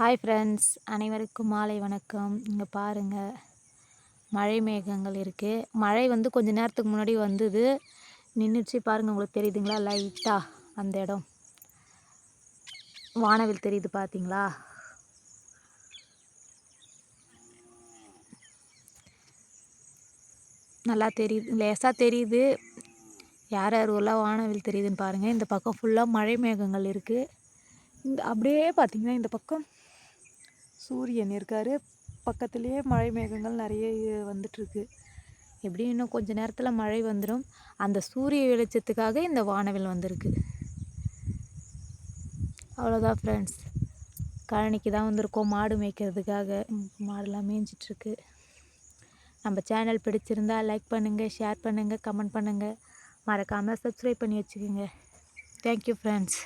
Hi friends அனைவருக்கும் மாலை வணக்கம். இங்கே பாருங்கள் மழை மேகங்கள் இருக்குது மழை வந்து கொஞ்ச நேரத்துக்கு முன்னாடி வந்தது. நின்றுச்சு பாருங்கள் உங்களுக்கு தெரியுதுங்களா? லைட்டாக அந்த இடம். வானவில் தெரியுது பார்த்தீங்களா நல்லா தெரியுது. லேசாக தெரியுது. யார் யார் ஊரில் வானவில் தெரியுதுன்னு பாருங்கள் இந்த பக்கம் ஃபுல்லாக மழை மேகங்கள் இருக்குது இந்த அப்படியே பார்த்திங்கன்னா இந்த பக்கம் சூரியன் இருக்கார். பக்கத்துலேயே மழை மேகங்கள் நிறைய வந்துட்டுருக்கு. எப்படியும் இன்னும் கொஞ்சம் நேரத்தில் மழை வந்துடும் அந்த சூரிய வெளிச்சத்துக்காக இந்த வானவில் வந்திருக்கு. அவ்வளோதான் ஃப்ரெண்ட்ஸ் கழனிக்கு தான் வந்திருக்கோம். மாடு மேய்க்கிறதுக்காக. மாடெல்லாம் மேய்ஞ்சிட்ருக்கு நம்ம சேனல் பிடிச்சிருந்தா லைக் பண்ணுங்கள் ஷேர் பண்ணுங்கள் கமெண்ட் பண்ணுங்கள் மறக்காமல் சப்ஸ்கிரைப் பண்ணி வச்சுக்கோங்க. Thank you friends